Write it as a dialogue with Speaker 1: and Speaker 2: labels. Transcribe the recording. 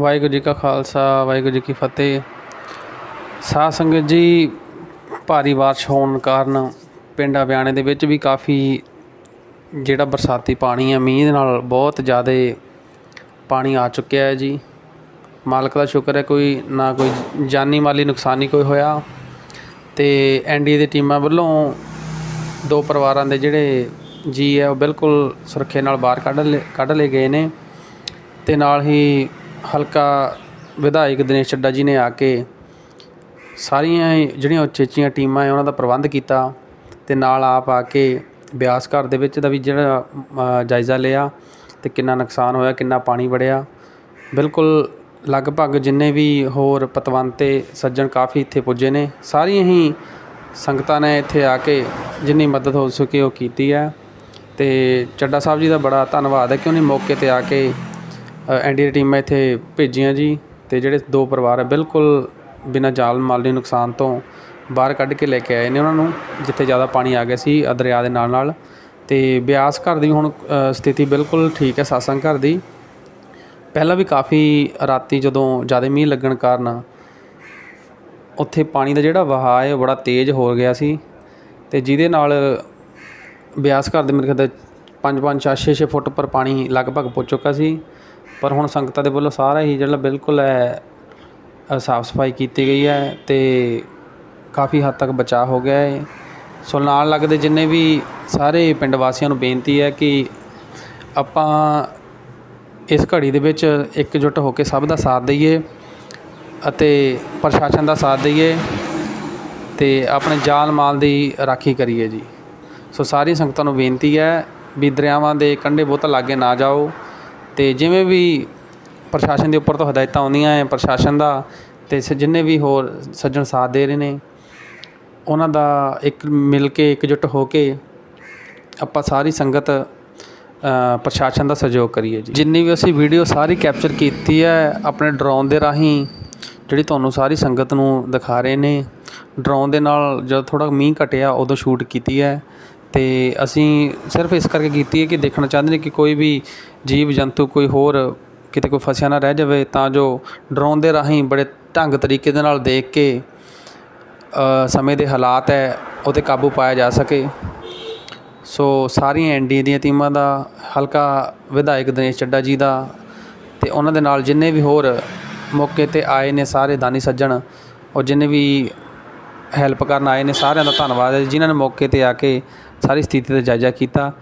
Speaker 1: ਵਾਹਿਗੁਰੂ ਜੀ ਕਾ ਖਾਲਸਾ, ਵਾਹਿਗੁਰੂ ਜੀ ਕੀ ਫਤਿਹ। ਸਾਧ ਸੰਗਤ ਜੀ, ਭਾਰੀ ਬਾਰਿਸ਼ ਹੋਣ ਕਾਰਨ ਪਿੰਡ ਅਬਿਆਣੇ ਦੇ ਵਿੱਚ ਵੀ ਕਾਫੀ ਜਿਹੜਾ ਬਰਸਾਤੀ ਪਾਣੀ ਹੈ ਮੀਂਹ ਦੇ ਨਾਲ ਬਹੁਤ ਜ਼ਿਆਦਾ ਪਾਣੀ ਆ ਚੁੱਕਿਆ ਹੈ ਜੀ। ਮਾਲਕ ਦਾ ਸ਼ੁਕਰ ਹੈ ਕੋਈ ਨਾ ਕੋਈ ਜਾਨੀ ਮਾਲੀ ਨੁਕਸਾਨ ਨਹੀਂ ਕੋਈ ਹੋਇਆ ਤੇ ਐਨਡੀਏ ਦੀ ਟੀਮਾਂ ਵੱਲੋਂ ਦੋ ਪਰਿਵਾਰਾਂ ਦੇ ਜਿਹੜੇ ਜੀ ਹੈ, ਉਹ ਬਿਲਕੁਲ ਸੁਰੱਖਿਆ ਨਾਲ ਬਾਹਰ ਕੱਢ ਲਏ ਕੱਢ ਲਏ ਗਏ ਨੇ ਤੇ ਨਾਲ ਹੀ ਹਲਕਾ ਵਿਧਾਇਕ ਦਿਨੇਸ਼ ਚੱਡਾ ਜੀ ਨੇ ਆ ਕੇ ਸਾਰੀਆਂ ਹੀ ਜਿਹੜੀਆਂ ਉਚੇਚੀਆਂ ਟੀਮਾਂ ਹੈ ਉਹਨਾਂ ਦਾ ਪ੍ਰਬੰਧ ਕੀਤਾ ਤੇ ਨਾਲ ਆਪ ਆ ਕੇ ਬਿਆਸ ਘਰ ਦੇ ਵਿੱਚ ਦਾ ਵੀ ਜਿਹੜਾ ਜਾਇਜ਼ਾ ਲਿਆ ਤੇ ਕਿੰਨਾ ਨੁਕਸਾਨ ਹੋਇਆ, ਕਿੰਨਾ ਪਾਣੀ ਵੜਿਆ। ਬਿਲਕੁਲ ਲਗਭਗ ਜਿੰਨੇ ਵੀ ਹੋਰ ਪਤਵੰਤੇ, ਸੱਜਣ ਕਾਫੀ ਇੱਥੇ ਪੁੱਜੇ ਨੇ। ਸਾਰੀਆਂ ਹੀ ਸੰਗਤਾਂ ਨੇ ਇੱਥੇ ਆ ਕੇ ਜਿੰਨੀ ਮਦਦ ਹੋ ਸਕੇ ਉਹ ਕੀਤੀ ਹੈ ਤੇ ਚੱਡਾ ਸਾਹਿਬ ਜੀ ਦਾ ਬੜਾ ਧੰਨਵਾਦ ਹੈ ਕਿ ਉਹਨੇ ਮੌਕੇ ਤੇ ਆ ਕੇ ਐਨਡੀਏ ਟੀਮਾਂ ਇੱਥੇ ਭੇਜੀਆਂ ਜੀ ਅਤੇ ਜਿਹੜੇ ਦੋ ਪਰਿਵਾਰ ਹੈ ਬਿਲਕੁਲ ਬਿਨਾਂ ਜਾਨ ਮਾਲੀ ਨੁਕਸਾਨ ਤੋਂ ਬਾਹਰ ਕੱਢ ਕੇ ਲੈ ਕੇ ਆਏ ਨੇ ਉਹਨਾਂ ਨੂੰ, ਜਿੱਥੇ ਜ਼ਿਆਦਾ ਪਾਣੀ ਆ ਗਿਆ ਸੀ ਦਰਿਆ ਦੇ ਨਾਲ ਨਾਲ। ਅਤੇ ਬਿਆਸ ਘਰ ਦੀ ਹੁਣ ਸਥਿਤੀ ਬਿਲਕੁਲ ਠੀਕ ਹੈ, ਸਾਸੰਗ ਘਰ ਦੀ। ਪਹਿਲਾਂ ਵੀ ਕਾਫੀ ਰਾਤੀ ਜਦੋਂ ਜ਼ਿਆਦਾ ਮੀਂਹ ਲੱਗਣ ਕਾਰਨ ਉੱਥੇ ਪਾਣੀ ਦਾ ਜਿਹੜਾ ਵਹਾਅ ਹੈ, ਉਹ ਬੜਾ ਤੇਜ਼ ਹੋ ਗਿਆ ਸੀ। ਤੇ ਜਿਹਦੇ ਨਾਲ ਬਿਆਸ ਘਰ ਦੇ ਮੇਰੇ ਖਿਆਲ 5 5 6 6 6 ਫੁੱਟ ਪਰ ਪਾਣੀ ਲਗਭਗ ਪੁੱਜ ਚੁੱਕਾ ਸੀ। ਪਰ ਹੁਣ ਸੰਗਤਾਂ ਦੇ ਵੱਲੋਂ ਸਾਰਾ ਹੀ ਜਿਹੜਾ ਬਿਲਕੁਲ ਹੈ ਸਾਫ਼ ਸਫ਼ਾਈ ਕੀਤੀ ਗਈ ਹੈ ਤੇ ਕਾਫੀ ਹੱਦ ਤੱਕ ਬਚਾਅ ਹੋ ਗਿਆ ਹੈ। ਸੋ ਨਾਲ ਲੱਗਦੇ ਜਿੰਨੇ ਵੀ ਸਾਰੇ ਪਿੰਡ ਵਾਸੀਆਂ ਨੂੰ ਬੇਨਤੀ ਹੈ ਕਿ ਆਪਾਂ ਇਸ ਘੜੀ ਦੇ ਵਿੱਚ ਇਕਜੁੱਟ ਹੋ ਕੇ ਸਭ ਦਾ ਸਾਥ ਦਈਏ ਅਤੇ ਪ੍ਰਸ਼ਾਸਨ ਦਾ ਸਾਥ ਦਈਏ ਤੇ ਆਪਣੇ ਜਾਨ ਮਾਲ ਦੀ ਰਾਖੀ ਕਰੀਏ ਜੀ। ਸੋ ਸਾਰੀ ਸੰਗਤਾਂ ਨੂੰ ਬੇਨਤੀ ਹੈ ਵੀ ਦਰਿਆਵਾਂ ਦੇ ਕੰਢੇ ਬਹੁਤ ਲਾਗੇ ਨਾ ਜਾਓ। ਅਤੇ ਜਿਵੇਂ ਵੀ ਪ੍ਰਸ਼ਾਸਨ ਦੇ ਉੱਪਰ ਤੋਂ ਹਦਾਇਤਾਂ ਆਉਂਦੀਆਂ ਹੈ, ਪ੍ਰਸ਼ਾਸਨ ਦਾ ਅਤੇ ਸ- ਜਿੰਨੇ ਵੀ ਹੋਰ ਸੱਜਣ ਸਾਥ ਦੇ ਰਹੇ ਨੇ, ਉਹਨਾਂ ਦਾ ਇੱਕ ਮਿਲ ਕੇ ਇਕਜੁੱਟ ਹੋ ਕੇ ਆਪਾਂ ਸਾਰੀ ਸੰਗਤ ਪ੍ਰਸ਼ਾਸਨ ਦਾ ਸਹਿਯੋਗ ਕਰੀਏ ਜੀ। ਜਿੰਨੀ ਵੀ ਅਸੀਂ ਵੀਡੀਓ ਸਾਰੀ ਕੈਪਚਰ ਕੀਤੀ ਹੈ, ਆਪਣੇ ਡਰੋਨ ਦੇ ਰਾਹੀਂ, ਜਿਹੜੀ ਤੁਹਾਨੂੰ ਸਾਰੀ ਸੰਗਤ ਨੂੰ ਦਿਖਾ ਰਹੇ ਨੇ ਡਰੋਨ ਦੇ ਨਾਲ ਜਦ ਥੋੜਾ ਮੀਂਹ ਘਟਿਆ, ਉਦੋਂ ਸ਼ੂਟ ਕੀਤੀ ਹੈ। ਅਤੇ ਅਸੀਂ ਸਿਰਫ ਇਸ ਕਰਕੇ ਕੀਤੀ ਹੈ ਕਿ ਦੇਖਣਾ ਚਾਹੁੰਦੇ ਨੇ ਕਿ ਕੋਈ ਵੀ ਜੀਵ ਜੰਤੂ ਕੋਈ ਹੋਰ ਕਿਤੇ ਕੋਈ ਫਸਿਆ ਨਾ ਰਹਿ ਜਾਵੇ, ਤਾਂ ਜੋ ਡਰੋਨ ਦੇ ਰਾਹੀਂ ਬੜੇ ਢੰਗ ਤਰੀਕੇ ਦੇ ਨਾਲ ਦੇਖ ਕੇ ਸਮੇਂ ਦੇ ਹਾਲਾਤ ਹੈ ਉਹ 'ਤੇ ਕਾਬੂ ਪਾਇਆ ਜਾ ਸਕੇ। ਸੋ ਸਾਰੀਆਂ ਐਨਡੀ ਦੀਆਂ ਟੀਮਾਂ ਦਾ ਹਲਕਾ ਵਿਧਾਇਕ ਦਿਨੇਸ਼ ਚੱਡਾ ਜੀ ਦਾ ਤੇ ਉਹਨਾਂ ਦੇ ਨਾਲ ਜਿੰਨੇ ਵੀ ਹੋਰ ਮੌਕੇ ਤੇ ਆਏ ਨੇ ਸਾਰੇ ਦਾਨੀ ਸੱਜਣ, ਔਰ ਜਿੰਨੇ ਵੀ ਹੈਲਪ ਕਰਨ ਆਏ ਨੇ ਸਾਰਿਆਂ ਦਾ ਧੰਨਵਾਦ ਹੈ ਜਿਨ੍ਹਾਂ ਨੇ ਮੌਕੇ ਤੇ ਆ ਕੇ ਸਾਰੀ ਸਥਿਤੀ ਦਾ ਜਾਇਜ਼ਾ ਕੀਤਾ।